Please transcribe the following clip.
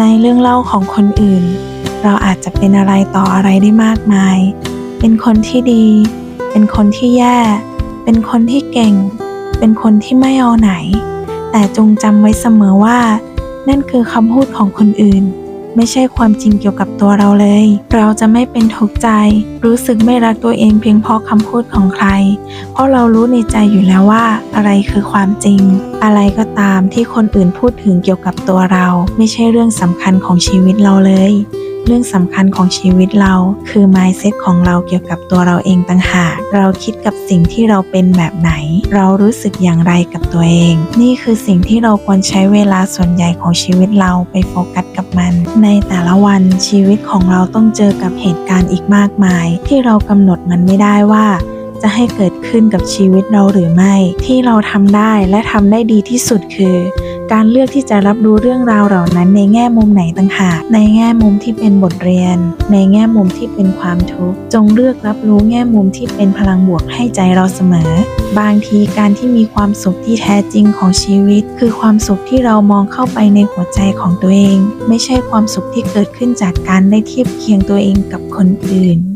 ในเรื่องเล่าของคนอื่น เราอาจจะเป็นอะไรต่ออะไรได้มากมาย เป็นคนที่ดี เป็นคนที่แย่ เป็นคนที่เก่ง เป็นคนที่ไม่เอาไหน แต่จงจำไว้เสมอว่า นั่นคือคำพูดของคนอื่น ไม่ใช่ความจริงเกี่ยวกับตัวเราเลย เราจะไม่เป็นทุกข์ใจ รู้สึกไม่รักตัวเองเพียงเพราะคำพูดของใคร เพราะเรารู้ในใจอยู่แล้วว่า อะไรคือความจริง อะไรก็ตามที่คนอื่นพูดถึงเกี่ยวกับตัวเรา ไม่ใช่เรื่องสำคัญของชีวิตเราเลย เรื่องสำคัญของชีวิตเราคือ mindset ของเราเกี่ยวกับตัวเราเองต่างหาก เราคิดกับสิ่งที่เราเป็นแบบไหน เรารู้สึกอย่างไรกับตัวเอง นี่คือสิ่งที่เราควรใช้เวลาส่วนใหญ่ของชีวิตเราไปโฟกัสกับมัน ในแต่ละวันชีวิตของเราต้องเจอกับเหตุการณ์อีกมากมาย ที่เรากำหนดมันไม่ได้ว่าจะให้เกิดขึ้นกับชีวิตเราหรือไม่ ที่เราทำได้และทำได้ดีที่สุดคือ การเลือกที่จะรับรู้เรื่องราวเหล่านั้นในแง่มุมไหนต่างหากในแง่มุมที่เป็นบทเรียน ในแง่มุมที่เป็นความทุกข์จงเลือกรับรู้แง่มุมที่เป็นพลังบวกให้ใจเราเสมอ บางทีการที่มีความสุขที่แท้จริงของชีวิต คือความสุขที่เรามองเข้าไปในหัวใจของตัวเอง ไม่ใช่ความสุขที่เกิดขึ้นจากการได้เทียบเคียงตัวเองกับคนอื่น